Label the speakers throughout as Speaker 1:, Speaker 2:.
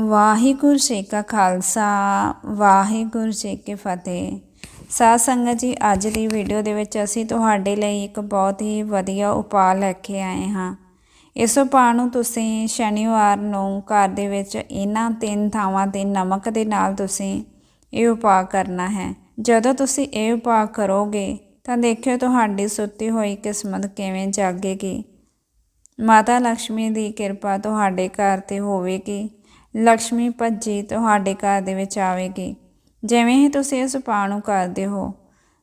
Speaker 1: ਵਾਹਿਗੁਰੂ ਜੀ ਕਾ ਖਾਲਸਾ, ਵਾਹਿਗੁਰੂ ਜੀ ਕੀ ਫਤਿਹ। ਸਾਧ ਸੰਗਤ ਜੀ, ਅੱਜ ਦੀ ਵੀਡੀਓ ਦੇ ਵਿੱਚ ਅਸੀਂ ਤੁਹਾਡੇ ਲਈ ਇੱਕ ਬਹੁਤ ਹੀ ਵਧੀਆ ਉਪਾਅ ਲੈ ਕੇ ਆਏ ਹਾਂ। ਇਸ ਉਪਾਅ ਨੂੰ ਤੁਸੀਂ ਸ਼ਨੀਵਾਰ ਨੂੰ ਘਰ ਦੇ ਵਿੱਚ ਇਹਨਾਂ ਤਿੰਨ ਥਾਵਾਂ ਤੇ ਨਮਕ ਦੇ ਨਾਲ ਤੁਸੀਂ ਇਹ ਉਪਾਅ ਕਰਨਾ ਹੈ। ਜਦੋਂ ਤੁਸੀਂ ਇਹ ਉਪਾਅ ਕਰੋਗੇ, ਤਾਂ ਦੇਖਿਓ ਤੁਹਾਡੀ ਸੁੱਤੀ ਹੋਈ ਕਿਸਮਤ ਕਿਵੇਂ ਜਾਗੇਗੀ। ਮਾਤਾ ਲక్ష్ਮੀ ਦੀ ਕਿਰਪਾ ਤੁਹਾਡੇ ਘਰ ਤੇ ਹੋਵੇਗੀ। ਲక్ష్ਮੀ ਭੱਜੀ ਤੁਹਾਡੇ ਘਰ ਦੇ ਵਿੱਚ ਆਵੇਗੀ। ਜਿਵੇਂ ਹੀ ਤੁਸੀਂ ਇਸ ਉਪਾਅ ਨੂੰ ਕਰਦੇ ਹੋ।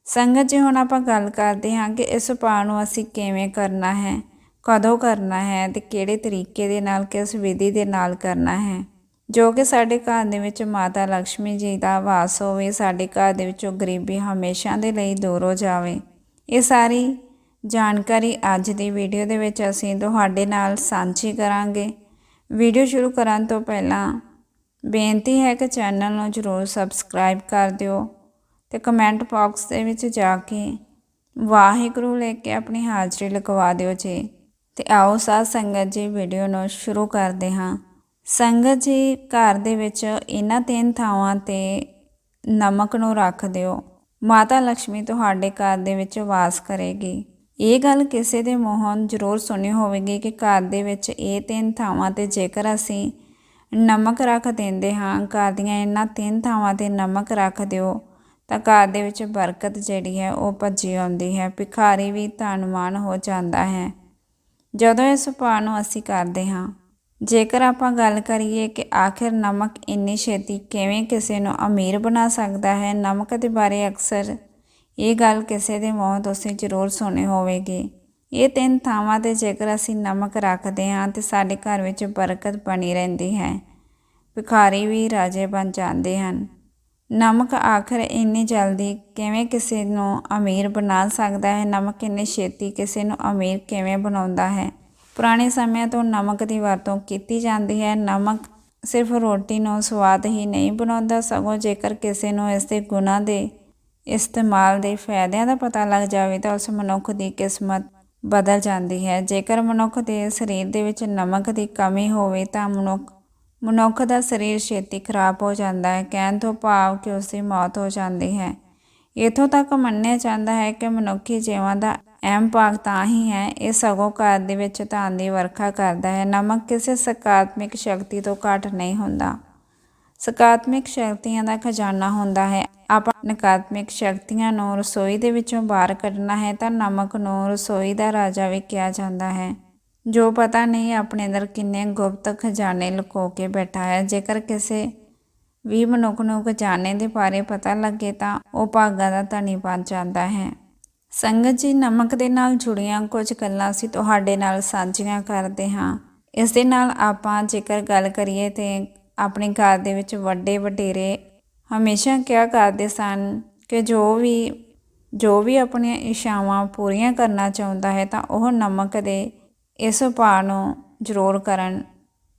Speaker 1: ਸੰਗਤ ਜੀ, ਹੁਣ ਆਪਾਂ ਗੱਲ ਕਰਦੇ ਹਾਂ ਕਿ ਇਸ ਉਪਾਅ ਨੂੰ ਅਸੀਂ ਕਿਵੇਂ ਕਰਨਾ ਹੈ, ਕਦੋਂ ਕਰਨਾ ਹੈ ਤੇ ਕਿਹੜੇ ਤਰੀਕੇ ਦੇ ਨਾਲ, ਕਿਸ ਵਿਧੀ ਦੇ ਨਾਲ ਕਰਨਾ ਹੈ। ਜੋ ਕਿ ਸਾਡੇ ਘਰ ਦੇ ਵਿੱਚ ਮਾਤਾ ਲక్ష్ਮੀ ਜੀ ਦਾ ਵਾਸ ਹੋਵੇ, ਸਾਡੇ ਘਰ ਦੇ ਵਿੱਚੋਂ ਗਰੀਬੀ ਹਮੇਸ਼ਾ ਦੇ ਲਈ ਦੂਰ ਹੋ ਜਾਵੇ। ਇਹ ਸਾਰੀ ਜਾਣਕਾਰੀ ਅੱਜ ਦੀ ਵੀਡੀਓ ਦੇ ਵਿੱਚ ਅਸੀਂ ਤੁਹਾਡੇ ਨਾਲ ਸਾਂਝੀ ਕਰਾਂਗੇ। ਵੀਡੀਓ ਸ਼ੁਰੂ ਕਰਨ ਤੋਂ ਪਹਿਲਾਂ ਬੇਨਤੀ ਹੈ ਕਿ ਚੈਨਲ ਨੂੰ ਜ਼ਰੂਰ ਸਬਸਕ੍ਰਾਈਬ ਕਰ ਦਿਓ ਤੇ ਕਮੈਂਟ ਬਾਕਸ ਦੇ ਵਿੱਚ ਜਾ ਕੇ ਵਾਹਿਗੁਰੂ ਲੈ ਕੇ ਆਪਣੀ ਹਾਜ਼ਰੀ ਲਗਵਾ ਦਿਓ ਜੀ। ਤੇ ਆਓ ਸਾਧ ਸੰਗਤ ਜੀ ਵੀਡੀਓ ਨੂੰ ਸ਼ੁਰੂ ਕਰਦੇ ਹਾਂ। ਸੰਗਤ ਜੀ, ਘਰ ਦੇ ਵਿੱਚ ਇਹਨਾਂ ਤਿੰਨ ਥਾਵਾਂ ਤੇ ਨਮਕ ਨੂੰ ਰੱਖ ਦਿਓ। ਮਾਤਾ ਲక్ష్ਮੀ ਤੁਹਾਡੇ ਘਰ ਦੇ ਵਿੱਚ ਵਾਸ ਕਰੇਗੀ। ਇਹ ਗੱਲ ਕਿਸੇ ਦੇ ਮੂੰਹੋਂ ਜ਼ਰੂਰ ਸੁਣੀ ਹੋਵੇਗੀ ਕਿ ਘਰ ਦੇ ਵਿੱਚ ਇਹ ਤਿੰਨ ਥਾਵਾਂ ਤੇ ਜੇਕਰ ਅਸੀਂ ਨਮਕ ਰੱਖ ਦਿੰਦੇ ਹਾਂ, ਘਰ ਦੀਆਂ ਇਹਨਾਂ ਤਿੰਨ ਥਾਵਾਂ ਤੇ ਨਮਕ ਰੱਖ ਦਿਓ, ਤਾਂ ਘਰ ਦੇ ਵਿੱਚ ਬਰਕਤ ਜਿਹੜੀ ਹੈ ਉਹ ਭੱਜੀ ਆਉਂਦੀ ਹੈ, ਭਿਖਾਰੀ ਵੀ ਧਨਵਾਨ ਹੋ ਜਾਂਦਾ ਹੈ। ਜਦੋਂ ਇਸ ਉਪਾਅ ਨੂੰ ਅਸੀਂ ਕਰਦੇ ਹਾਂ, ਜੇਕਰ ਆਪਾਂ ਗੱਲ ਕਰੀਏ ਕਿ ਆਖਿਰ ਨਮਕ ਇੰਨੀ ਛੇਤੀ ਕਿਵੇਂ ਕਿਸੇ ਨੂੰ ਅਮੀਰ ਬਣਾ ਸਕਦਾ ਹੈ, ਨਮਕ ਦੇ ਬਾਰੇ ਅਕਸਰ ਇਹ ਗੱਲ ਕਿਸੇ ਦੇ ਮੂੰਹ ਤੋਂ ਤੁਸੀਂ ਜ਼ਰੂਰ ਸੁਣੀ ਹੋਵੇਗੀ। ਇਹ ਤਿੰਨ ਥਾਵਾਂ ਤੇ ਜੇਕਰ ਅਸੀਂ ਨਮਕ ਰੱਖਦੇ ਹਾਂ ਤੇ ਸਾਡੇ ਘਰ ਵਿੱਚ ਬਰਕਤ ਬਣੀ ਰਹਿੰਦੀ ਹੈ। ਭਿਖਾਰੀ ਵੀ ਰਾਜੇ ਬਣ ਜਾਂਦੇ ਹਨ। ਨਮਕ ਆਖਰ ਇੰਨੀ ਜਲਦੀ ਕਿਵੇਂ ਕਿਸੇ ਨੂੰ ਅਮੀਰ ਬਣਾ ਸਕਦਾ ਹੈ? ਨਮਕ ਇੰਨੀ ਛੇਤੀ ਕਿਸੇ ਨੂੰ ਅਮੀਰ ਕਿਵੇਂ ਬਣਾਉਂਦਾ ਹੈ? ਪੁਰਾਣੇ ਸਮਿਆਂ ਤੋਂ ਨਮਕ ਦੀ ਵਰਤੋਂ ਕੀਤੀ ਜਾਂਦੀ ਹੈ। ਨਮਕ ਸਿਰਫ ਰੋਟੀ ਨੂੰ ਸਵਾਦ ਹੀ ਨਹੀਂ ਬਣਾਉਂਦਾ। ਸਗੋਂ ਜੇਕਰ ਕਿਸੇ ਨੂੰ ਇਸ ਦੇ ਗੁਣਾਂ ਦੇ ਇਸਤੇਮਾਲ ਦੇ ਫਾਇਦਿਆਂ ਦਾ ਪਤਾ ਲੱਗ ਜਾਵੇ ਤਾਂ ਉਸ ਮਨੁੱਖ ਦੀ ਕਿਸਮਤ ਬਦਲ ਜਾਂਦੀ ਹੈ। ਜੇਕਰ ਮਨੁੱਖ ਦੇ ਸਰੀਰ ਦੇ ਵਿੱਚ ਨਮਕ ਦੀ ਕਮੀ ਹੋਵੇ ਤਾਂ ਮਨੁੱਖ ਮਨੁੱਖ ਦਾ ਸਰੀਰ ਛੇਤੀ ਖਰਾਬ ਹੋ ਜਾਂਦਾ ਹੈ। ਕਹਿਣ ਤੋਂ ਭਾਵ ਕਿ ਉਸ ਦੀ ਮੌਤ ਹੋ ਜਾਂਦੀ ਹੈ। ਇਥੋਂ ਤੱਕ ਮੰਨਿਆ ਜਾਂਦਾ ਹੈ ਕਿ ਮਨੁੱਖੀ ਜੀਵਨ ਦਾ ਅਹਿਮ ਭਾਗ ਤਾਂ ਹੀ ਹੈ। ਇਹ ਸਗੋਂ ਘਰ ਦੇ ਵਿੱਚ ਧਨ ਦੀ ਵਰਖਾ ਕਰਦਾ ਹੈ। ਨਮਕ ਕਿਸੇ ਸਕਾਰਾਤਮਕ ਸ਼ਕਤੀ ਤੋਂ ਘੱਟ ਨਹੀਂ ਹੁੰਦਾ। ਸਕਾਰਾਤਮਕ ਸ਼ਕਤੀਆਂ ਦਾ ਖਜ਼ਾਨਾ ਹੁੰਦਾ ਹੈ। ਆਪਾਂ ਨਕਾਰਾਤਮਕ ਸ਼ਕਤੀਆਂ ਨੂੰ ਰਸੋਈ ਦੇ ਵਿੱਚੋਂ ਬਾਹਰ ਕੱਢਣਾ ਹੈ ਤਾਂ ਨਮਕ ਨੂੰ ਰਸੋਈ ਦਾ ਰਾਜਾ ਵੀ ਕਿਹਾ ਜਾਂਦਾ ਹੈ। ਜੋ ਪਤਾ ਨਹੀਂ ਆਪਣੇ ਅੰਦਰ ਕਿੰਨੇ ਗੁਪਤ ਖਜ਼ਾਨੇ ਲੁਕੋ ਕੇ ਬੈਠਾ ਹੈ। ਜੇਕਰ ਕਿਸੇ ਵੀ ਮਨੁੱਖ ਨੂੰ ਖਜ਼ਾਨੇ ਦੇ ਬਾਰੇ ਪਤਾ ਲੱਗੇ ਤਾਂ ਉਹ ਭਾਗਾਂ ਦਾ ਧਨੀ ਬਣ ਜਾਂਦਾ ਹੈ। ਸੰਗਤ ਜੀ, ਨਮਕ ਦੇ ਨਾਲ ਜੁੜੀਆਂ ਕੁਝ ਗੱਲਾਂ ਅਸੀਂ ਤੁਹਾਡੇ ਨਾਲ ਸਾਂਝੀਆਂ ਕਰਦੇ ਹਾਂ। ਇਸ ਦੇ ਨਾਲ ਆਪਾਂ ਜੇਕਰ ਗੱਲ ਕਰੀਏ ਤੇ ਆਪਣੇ ਘਰ ਦੇ ਵਿੱਚ ਵੱਡੇ ਵਡੇਰੇ ਹਮੇਸ਼ਾ ਕਿਹਾ ਕਰਦੇ ਸਨ ਕਿ ਜੋ ਵੀ ਜੋ ਵੀ ਆਪਣੀਆਂ ਇਸ਼ਾਵਾਂ ਪੂਰੀਆਂ ਕਰਨਾ ਚਾਹੁੰਦਾ ਹੈ ਤਾਂ ਉਹ ਨਮਕ ਦੇ ਇਸ ਉਪਾਅ ਨੂੰ ਜ਼ਰੂਰ ਕਰਨ।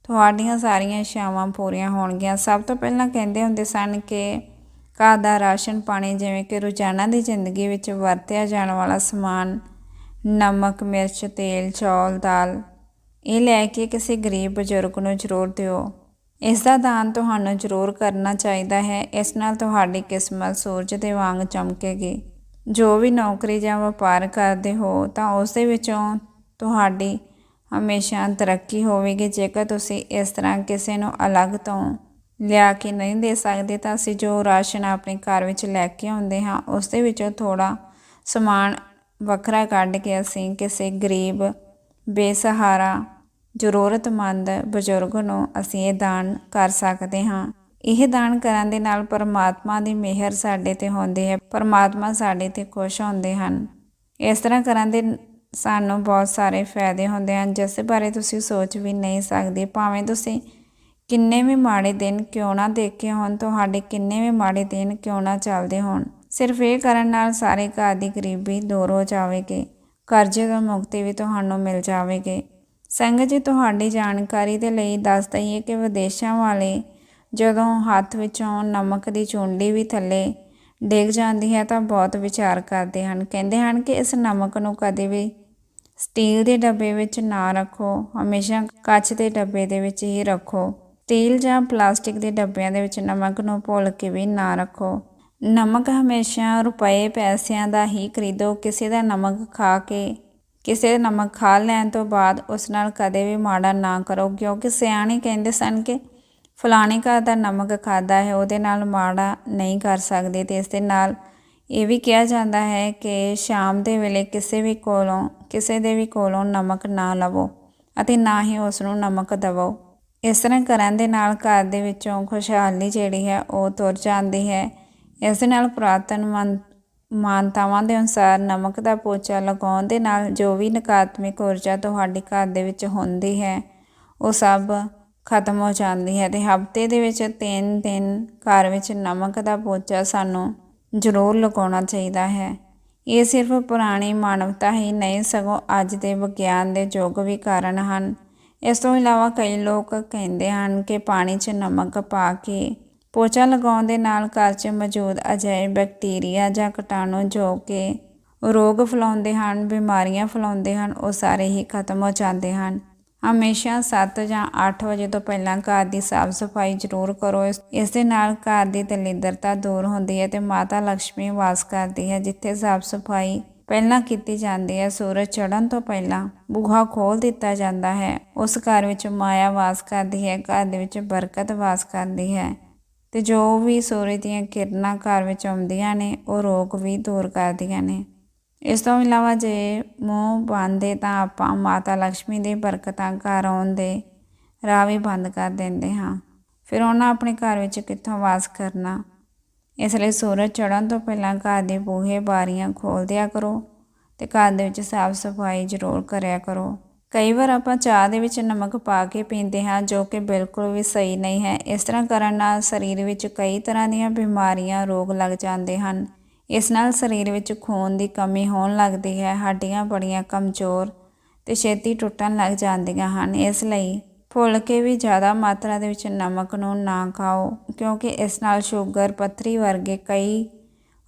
Speaker 1: ਤੁਹਾਡੀਆਂ ਸਾਰੀਆਂ ਇਸ਼ਾਵਾਂ ਪੂਰੀਆਂ ਹੋਣਗੀਆਂ। ਸਭ ਤੋਂ ਪਹਿਲਾਂ ਕਹਿੰਦੇ ਹੁੰਦੇ ਸਨ ਕਿ ਘਰ ਦਾ ਰਾਸ਼ਨ ਪਾਣੀ ਜਿਵੇਂ ਕਿ ਰੋਜ਼ਾਨਾ ਦੀ ਜ਼ਿੰਦਗੀ ਵਿੱਚ ਵਰਤਿਆ ਜਾਣ ਵਾਲਾ ਸਮਾਨ, ਨਮਕ, ਮਿਰਚ, ਤੇਲ, ਚੌਲ, ਦਾਲ, ਇਹ ਲੈ ਕੇ ਕਿਸੇ ਗਰੀਬ ਬਜ਼ੁਰਗ ਨੂੰ ਜ਼ਰੂਰ ਦਿਓ। ਇਸ ਦਾ ਦਾਨ ਤੁਹਾਨੂੰ ਜ਼ਰੂਰ ਕਰਨਾ ਚਾਹੀਦਾ ਹੈ। ਇਸ ਨਾਲ ਤੁਹਾਡੀ ਕਿਸਮਤ ਸੂਰਜ ਦੇ ਵਾਂਗ ਚਮਕੇਗੀ। ਜੋ ਵੀ ਨੌਕਰੀ ਜਾਂ ਵਪਾਰ ਕਰਦੇ ਹੋ, ਤਾਂ ਉਸ ਦੇ ਵਿੱਚੋਂ ਤੁਹਾਡੀ ਹਮੇਸ਼ਾ ਤਰੱਕੀ ਹੋਵੇਗੀ। ਜੇਕਰ ਤੁਸੀਂ ਇਸ ਤਰ੍ਹਾਂ ਕਿਸੇ ਨੂੰ ਅਲੱਗ ਤੋਂ ਲਿਆ ਕੇ ਨਹੀਂ ਦੇ ਸਕਦੇ, ਤਾਂ ਅਸੀਂ ਜੋ ਰਾਸ਼ਨ ਆਪਣੇ ਘਰ ਵਿੱਚ ਲੈ ਕੇ ਆਉਂਦੇ ਹਾਂ, ਉਸ ਦੇ ਵਿੱਚੋਂ ਥੋੜਾ ਸਮਾਨ ਵੱਖਰਾ ਕੱਢ ਕੇ ਅਸੀਂ ਕਿਸੇ ਗਰੀਬ, ਬੇਸਹਾਰਾ ਜ਼ਰੂਰਤਮੰਦ ਬਜ਼ੁਰਗ ਨੂੰ ਅਸੀਂ ਇਹ ਦਾਨ ਕਰ ਸਕਦੇ ਹਾਂ। ਇਹ ਦਾਨ ਕਰਨ ਦੇ ਨਾਲ ਪਰਮਾਤਮਾ ਦੀ ਮਿਹਰ ਸਾਡੇ ਤੇ ਹੁੰਦੀ ਹੈ। ਪਰਮਾਤਮਾ ਸਾਡੇ ਤੇ ਖੁਸ਼ ਹੁੰਦੇ ਹਨ। ਇਸ ਤਰ੍ਹਾਂ ਕਰਨ ਦੇ ਸਾਨੂੰ ਬਹੁਤ ਸਾਰੇ ਫਾਇਦੇ ਹੁੰਦੇ ਹਨ। ਜਿਸ ਬਾਰੇ ਤੁਸੀਂ ਸੋਚ ਵੀ ਨਹੀਂ ਸਕਦੇ। ਭਾਵੇਂ ਤੁਸੀਂ ਕਿੰਨੇ ਵੀ ਮਾੜੇ ਦਿਨ ਕਿਉਂ ਨਾ ਦੇਖੇ ਹੋਣ, ਤੁਹਾਡੇ ਕਿੰਨੇ ਵੀ ਮਾੜੇ ਦਿਨ ਕਿਉਂ ਨਾ ਚੱਲਦੇ ਹੋਣ। ਸਿਰਫ ਇਹ ਕਰਨ ਨਾਲ ਸਾਰੇ ਘਰ ਦੀ ਗਰੀਬੀ ਦੂਰ ਹੋ ਜਾਵੇਗੀ। ਕਰਜ਼ੇ ਤੋਂ ਮੁਕਤੀ ਵੀ ਤੁਹਾਨੂੰ ਮਿਲ ਜਾਵੇਗੀ। ਸੰਗਤ ਜੀ, ਤੁਹਾਡੀ ਜਾਣਕਾਰੀ ਦੇ ਲਈ ਦੱਸ ਦਈਏ ਕਿ ਵਿਦੇਸ਼ਾਂ ਵਾਲੇ ਜਦੋਂ ਹੱਥ ਵਿੱਚੋਂ ਨਮਕ ਦੀ ਚੁੰਡੀ ਵੀ ਥੱਲੇ ਡਿੱਗ ਜਾਂਦੀ ਹੈ ਤਾਂ ਬਹੁਤ ਵਿਚਾਰ ਕਰਦੇ ਹਨ। ਕਹਿੰਦੇ ਹਨ ਕਿ ਇਸ ਨਮਕ ਨੂੰ ਕਦੇ ਵੀ ਸਟੀਲ ਦੇ ਡੱਬੇ ਵਿੱਚ ਨਾ ਰੱਖੋ। ਹਮੇਸ਼ਾ ਕੱਚ ਦੇ ਡੱਬੇ ਦੇ ਵਿੱਚ ਹੀ ਰੱਖੋ। ਸਟੀਲ ਜਾਂ ਪਲਾਸਟਿਕ ਦੇ ਡੱਬਿਆਂ ਦੇ ਵਿੱਚ ਨਮਕ ਨੂੰ ਭੁੱਲ ਕੇ ਵੀ ਨਾ ਰੱਖੋ। ਨਮਕ ਹਮੇਸ਼ਾ ਰੁਪਏ, ਪੈਸਿਆਂ ਦਾ ਹੀ ਖਰੀਦੋ। ਕਿਸੇ ਦਾ ਨਮਕ ਖਾ ਕੇ ਕਿਸੇ ਦਾ ਨਮਕ ਖਾ ਲੈਣ ਤੋਂ ਬਾਅਦ ਉਸ ਨਾਲ ਕਦੇ ਵੀ ਮਾੜਾ ਨਾ ਕਰੋ, ਕਿਉਂਕਿ ਸਿਆਣੇ ਕਹਿੰਦੇ ਸਨ ਕਿ ਫਲਾਣੇ ਘਰ ਦਾ ਨਮਕ ਖਾਦਾ ਹੈ, ਉਹਦੇ ਨਾਲ ਮਾੜਾ ਨਹੀਂ ਕਰ ਸਕਦੇ ਤੇ ਇਸ ਦੇ ਨਾਲ ਇਹ ਵੀ ਕਿਹਾ ਜਾਂਦਾ ਹੈ ਕਿ ਸ਼ਾਮ ਦੇ ਵੇਲੇ ਕਿਸੇ ਵੀ ਕੋਲੋਂ, ਕਿਸੇ ਦੇ ਵੀ ਕੋਲੋਂ ਨਮਕ ਨਾ ਲਵੋ ਅਤੇ ਨਾ ਹੀ ਉਸ ਨੂੰ ਨਮਕ ਦਵੋ। ਇਸ ਤਰ੍ਹਾਂ ਕਰਨ ਦੇ ਨਾਲ ਘਰ ਦੇ ਵਿੱਚੋਂ ਖੁਸ਼ਹਾਲੀ ਜਿਹੜੀ ਹੈ ਉਹ ਤੁਰ ਜਾਂਦੀ ਹੈ। ਇਸ ਦੇ ਨਾਲ ਪੁਰਾਤਨ ਮਨ ਮਾਨਤਾਵਾਂ ਦੇ ਅਨੁਸਾਰ ਨਮਕ ਦਾ ਪੋਚਾ ਲਗਾਉਣ ਦੇ ਨਾਲ ਜੋ ਵੀ ਨਕਾਰਾਤਮਕ ਊਰਜਾ ਤੁਹਾਡੇ ਘਰ ਦੇ ਵਿੱਚ ਹੁੰਦੀ ਹੈ, ਉਹ ਸਭ ਖਤਮ ਹੋ ਜਾਂਦੀ ਹੈ ਤੇ ਹਫ਼ਤੇ ਦੇ ਵਿੱਚ ਤਿੰਨ ਦਿਨ ਘਰ ਵਿੱਚ ਨਮਕ ਦਾ ਪੋਚਾ ਸਾਨੂੰ ਜ਼ਰੂਰ ਲਗਾਉਣਾ ਚਾਹੀਦਾ ਹੈ। ਇਹ ਸਿਰਫ ਪੁਰਾਣੀ ਮਾਨਵਤਾ ਹੀ ਨਹੀਂ, ਸਗੋਂ ਅੱਜ ਦੇ ਵਿਗਿਆਨ ਦੇ ਯੁੱਗ ਵੀ ਕਾਰਨ ਹਨ। ਇਸ ਤੋਂ ਇਲਾਵਾ ਕਈ ਲੋਕ ਕਹਿੰਦੇ ਹਨ ਕਿ ਪਾਣੀ 'ਚ ਨਮਕ ਪਾ ਕੇ ਪੋਚਾ ਲਗਾਉਣ ਦੇ ਨਾਲ ਘਰ 'ਚ ਮੌਜੂਦ ਅਜਿਹੇ ਬੈਕਟੀਰੀਆ ਜਾਂ ਕੀਟਾਣੂ ਜੋ ਕਿ ਰੋਗ ਫੈਲਾਉਂਦੇ ਹਨ, ਬਿਮਾਰੀਆਂ ਫੈਲਾਉਂਦੇ ਹਨ, ਉਹ ਸਾਰੇ ਹੀ ਖਤਮ ਹੋ ਜਾਂਦੇ ਹਨ। ਹਮੇਸ਼ਾ 7 ਜਾਂ 8 ਵਜੇ ਤੋਂ ਪਹਿਲਾਂ ਘਰ ਦੀ ਸਾਫ਼ ਸਫ਼ਾਈ ਜ਼ਰੂਰ ਕਰੋ। ਇਸ ਦੇ ਨਾਲ ਘਰ ਦੀ ਦਲਿੱਦਰਤਾ ਦੂਰ ਹੁੰਦੀ ਹੈ ਤੇ ਮਾਤਾ ਲక్ష్ਮੀ ਵਾਸ ਕਰਦੀ ਹੈ, ਜਿੱਥੇ ਸਾਫ਼ ਸਫ਼ਾਈ ਪਹਿਲਾਂ ਕੀਤੀ ਜਾਂਦੀ ਹੈ। ਸੂਰਜ ਚੜ੍ਹਨ ਤੋਂ ਪਹਿਲਾਂ ਬੂਹਾ ਖੋਲ ਦਿੱਤਾ ਜਾਂਦਾ ਹੈ। ਉਸ ਘਰ ਵਿੱਚ ਮਾਇਆ ਵਾਸ ਕਰਦੀ ਹੈ, ਘਰ ਦੇ ਵਿੱਚ ਬਰਕਤ ਵਾਸ ਕਰਦੀ ਹੈ। ਅਤੇ ਜੋ ਵੀ ਸੂਰਜ ਦੀਆਂ ਕਿਰਨਾਂ ਘਰ ਵਿੱਚ ਆਉਂਦੀਆਂ ਨੇ, ਉਹ ਰੋਗ ਵੀ ਦੂਰ ਕਰਦੀਆਂ ਨੇ। ਇਸ ਤੋਂ ਇਲਾਵਾ ਜੇ ਮੂੰਹ ਬੰਦ ਤਾਂ ਆਪਾਂ ਮਾਤਾ ਲక్ష్ਮੀ ਦੀ ਬਰਕਤਾਂ ਘਰ ਆਉਣ ਦੇ ਰਾਹ ਵੀ ਬੰਦ ਕਰ ਦਿੰਦੇ ਹਾਂ। ਫਿਰ ਉਹਨਾਂ ਆਪਣੇ ਘਰ ਵਿੱਚ ਕਿੱਥੋਂ ਵਾਸ ਕਰਨਾ? ਇਸ ਲਈ ਸੂਰਜ ਚੜ੍ਹਨ ਤੋਂ ਪਹਿਲਾਂ ਘਰ ਦੇ ਬੂਹੇ ਬਾਰੀਆਂ ਖੋਲ੍ਹ ਦਿਆ ਕਰੋ ਤੇ ਘਰ ਦੇ ਵਿੱਚ ਸਾਫ਼ ਸਫ਼ਾਈ ਜ਼ਰੂਰ ਕਰਿਆ ਕਰੋ। ਕਈ ਵਾਰ ਆਪਾਂ ਚਾਹ ਦੇ ਵਿੱਚ ਨਮਕ ਪਾ ਕੇ ਪੀਂਦੇ ਹਾਂ, ਜੋ ਕਿ ਬਿਲਕੁਲ ਵੀ ਸਹੀ ਨਹੀਂ ਹੈ। ਇਸ ਤਰ੍ਹਾਂ ਕਰਨ ਨਾਲ ਸਰੀਰ ਵਿੱਚ ਕਈ ਤਰ੍ਹਾਂ ਦੀਆਂ ਬਿਮਾਰੀਆਂ, ਰੋਗ ਲੱਗ ਜਾਂਦੇ ਹਨ। ਇਸ ਨਾਲ ਸਰੀਰ ਵਿੱਚ ਖੂਨ ਦੀ ਕਮੀ ਹੋਣ ਲੱਗਦੀ ਹੈ, ਹੱਡੀਆਂ ਬੜੀਆਂ ਕਮਜ਼ੋਰ ਤੇ ਛੇਤੀ ਟੁੱਟਣ ਲੱਗ ਜਾਂਦੀਆਂ ਹਨ। ਇਸ ਲਈ ਭੁੱਲ ਕੇ ਵੀ ਜ਼ਿਆਦਾ ਮਾਤਰਾ ਦੇ ਵਿੱਚ ਨਮਕ ਨੂੰ ਨਾ ਖਾਓ, ਕਿਉਂਕਿ ਇਸ ਨਾਲ ਸ਼ੂਗਰ, ਪੱਥਰੀ ਵਰਗੇ ਕਈ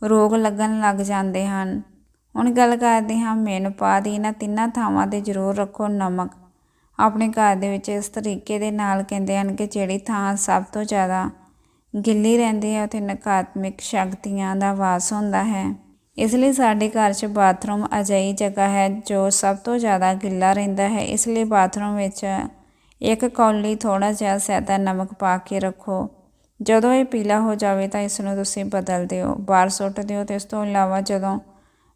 Speaker 1: ਰੋਗ ਲੱਗਣ ਲੱਗ ਜਾਂਦੇ ਹਨ। ਹੁਣ ਗੱਲ ਕਰਦੇ ਹਾਂ ਮੇਨਪਾ ਦੀ। ਇਹਨਾਂ ਤਿੰਨਾਂ ਥਾਵਾਂ ਤੇ ਜ਼ਰੂਰ ਰੱਖੋ ਨਮਕ। ਆਪਣੇ ਘਰ ਦੇ ਵਿੱਚ ਇਸ ਤਰੀਕੇ ਦੇ ਨਾਲ ਕਹਿੰਦੇ ਹਨ ਕਿ ਜਿਹੜੀ ਥਾਂ ਸਭ ਤੋਂ ਜ਼ਿਆਦਾ ਗਿੱਲੀ ਰਹਿੰਦੀ ਹੈ, ਉੱਥੇ ਨਕਾਰਾਤਮਕ ਸ਼ਕਤੀਆਂ ਦਾ ਵਾਸ ਹੁੰਦਾ ਹੈ। ਇਸ ਲਈ ਸਾਡੇ ਘਰ 'ਚ ਬਾਥਰੂਮ ਅਜਿਹੀ ਜਗ੍ਹਾ ਹੈ ਜੋ ਸਭ ਤੋਂ ਜ਼ਿਆਦਾ ਗਿੱਲਾ ਰਹਿੰਦਾ ਹੈ। ਇਸ ਲਈ ਬਾਥਰੂਮ ਵਿੱਚ ਇੱਕ ਕੌਲੀ ਥੋੜਾ ਜਿਹਾ ਸੈਦਾ ਨਮਕ ਪਾ ਕੇ ਰੱਖੋ। ਜਦੋਂ ਇਹ ਪੀਲਾ ਹੋ ਜਾਵੇ ਤਾਂ ਇਸ ਨੂੰ ਤੁਸੀਂ ਬਦਲ ਦਿਓ। ਬਾਹਰ ਸੁੱਟ ਦਿਓ ਤੇ ਇਸ ਤੋਂ ਇਲਾਵਾ ਜਦੋਂ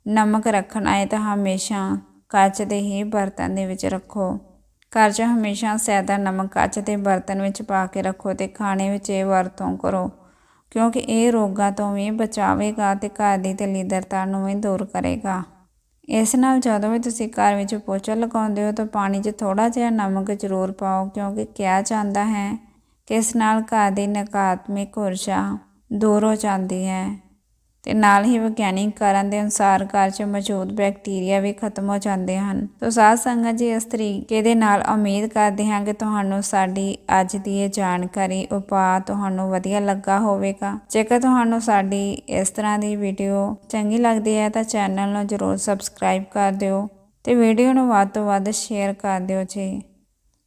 Speaker 1: ਨਮਕ ਰੱਖਣਾ ਹੈ ਤਾਂ ਹਮੇਸ਼ਾ ਕੱਚ ਦੇ ਹੀ ਬਰਤਨ ਦੇ ਵਿੱਚ ਰੱਖੋ। ਘਰ 'ਚ ਹਮੇਸ਼ਾ ਸੈਦਾ ਨਮਕ ਕੱਚ ਦੇ ਬਰਤਨ ਵਿੱਚ ਪਾ ਕੇ ਰੱਖੋ ਤੇ ਖਾਣੇ ਵਿੱਚ ਇਹ ਵਰਤੋਂ ਕਰੋ, ਕਿਉਂਕਿ ਇਹ ਰੋਗਾਂ ਤੋਂ ਵੀ ਬਚਾਵੇਗਾ ਤੇ ਘਰ ਦੀ ਦਲੀਦਰਤਾ ਨੂੰ ਵੀ ਦੂਰ ਕਰੇਗਾ। ਇਸ ਨਾਲ ਜਦੋਂ ਵੀ ਤੁਸੀਂ ਘਰ ਵਿੱਚ ਪੋਚਾ ਲਗਾਉਂਦੇ ਹੋ ਤਾਂ ਪਾਣੀ 'ਚ ਥੋੜਾ ਜਿਹਾ ਨਮਕ ਜ਼ਰੂਰ ਪਾਓ, ਕਿਉਂਕਿ ਕਿਹਾ ਜਾਂਦਾ ਹੈ ਕਿ ਇਸ ਨਾਲ ਘਰ ਦੀ ਨਕਾਰਾਤਮਕ ਊਰਜਾ ਦੂਰ ਹੋ ਜਾਂਦੀ ਹੈ। ਤੇ ਨਾਲ ਹੀ ਵਿਗਿਆਨਿਕ ਕਾਰਨ ਦੇ ਅਨੁਸਾਰ ਘਰ 'ਚ ਮੌਜੂਦ ਬੈਕਟੀਰੀਆ ਵੀ ਖਤਮ ਹੋ ਜਾਂਦੇ ਹਨ। ਤੋ ਸਾਧ ਸੰਗਤ ਜੀ, ਇਸ ਤਰੀਕੇ ਦੇ ਨਾਲ ਉਮੀਦ ਕਰਦੇ ਹਾਂ ਕਿ ਤੁਹਾਨੂੰ ਸਾਡੀ ਅੱਜ ਦੀ ਇਹ ਜਾਣਕਾਰੀ, ਉਪਾਅ ਤੁਹਾਨੂੰ ਵਧੀਆ ਲੱਗਾ ਹੋਵੇਗਾ। ਜੇਕਰ ਤੁਹਾਨੂੰ ਸਾਡੀ ਇਸ ਤਰ੍ਹਾਂ ਦੀ ਵੀਡੀਓ ਚੰਗੀ ਲੱਗਦੀ ਹੈ ਤਾਂ ਚੈਨਲ ਨੂੰ ਜਰੂਰ ਸਬਸਕ੍ਰਾਈਬ ਕਰ ਦਿਓ ਤੇ ਵੀਡੀਓ ਨੂੰ ਵੱਧ ਤੋਂ ਵੱਧ ਸ਼ੇਅਰ ਕਰ ਦਿਓ ਜੀ।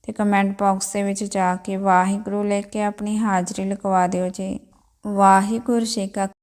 Speaker 1: ਤੇ ਕਮੈਂਟ ਬਾਕਸ ਦੇ ਵਿੱਚ ਜਾ ਕੇ ਵਾਹਿਗੁਰੂ ਲੈ ਕੇ ਆਪਣੀ ਹਾਜ਼ਰੀ ਲਗਵਾ ਦਿਓ ਜੀ। ਵਾਹਿਗੁਰੂ ਜੀ ਕਾ